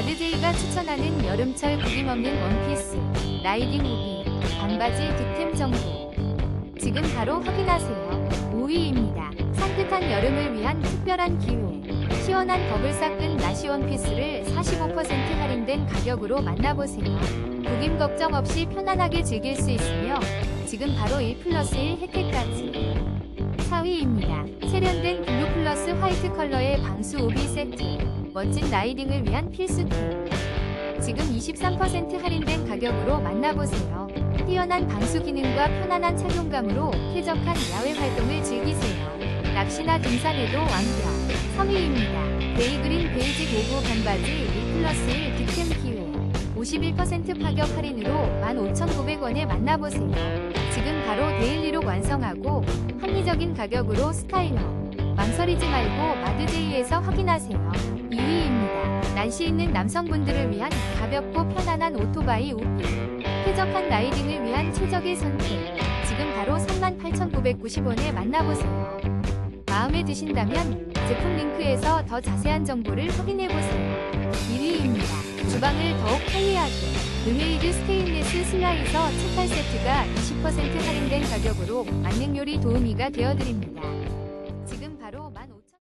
마드제이가 추천하는 여름철 구김없는 원피스, 라이딩 우비, 반바지 득템 정보. 지금 바로 확인하세요. 5위입니다. 산뜻한 여름을 위한 특별한 기회. 시원한 버블 싹근 나시 원피스를 45% 할인된 가격으로 만나보세요. 구김 걱정 없이 편안하게 즐길 수 있으며 지금 바로 1 플러스 1 혜택까지. 4위입니다. 세련된 플러스 화이트 컬러의 방수 오비 세트. 멋진 라이딩을 위한 필수템. 지금 23% 할인된 가격으로 만나보세요. 뛰어난 방수 기능과 편안한 착용감으로 쾌적한 야외 활동을 즐기세요. 낚시나 등산에도 완벽. 3위입니다. 베이그린 베이직 오브 반바지 1 플러스 1 득템 기회. 51% 파격 할인으로 15,900원에 만나보세요. 지금 바로 데일리로 완성하고 합리적인 가격으로 스타일러. 망설이지 말고 마드제이에서 확인하세요. 2위입니다. 날씨 있는 남성분들을 위한 가볍고 편안한 오토바이 우피. 쾌적한 라이딩을 위한 최적의 선택. 지금 바로 38,990원에 만나보세요. 마음에 드신다면 제품 링크에서 더 자세한 정보를 확인해보세요. 1위입니다. 주방을 더욱 편리하게. 르메이드 스테인레스 슬라이서 채칼 세트가 20% 할인된 가격으로 만능 요리 도우미가 되어드립니다. 바로 15,000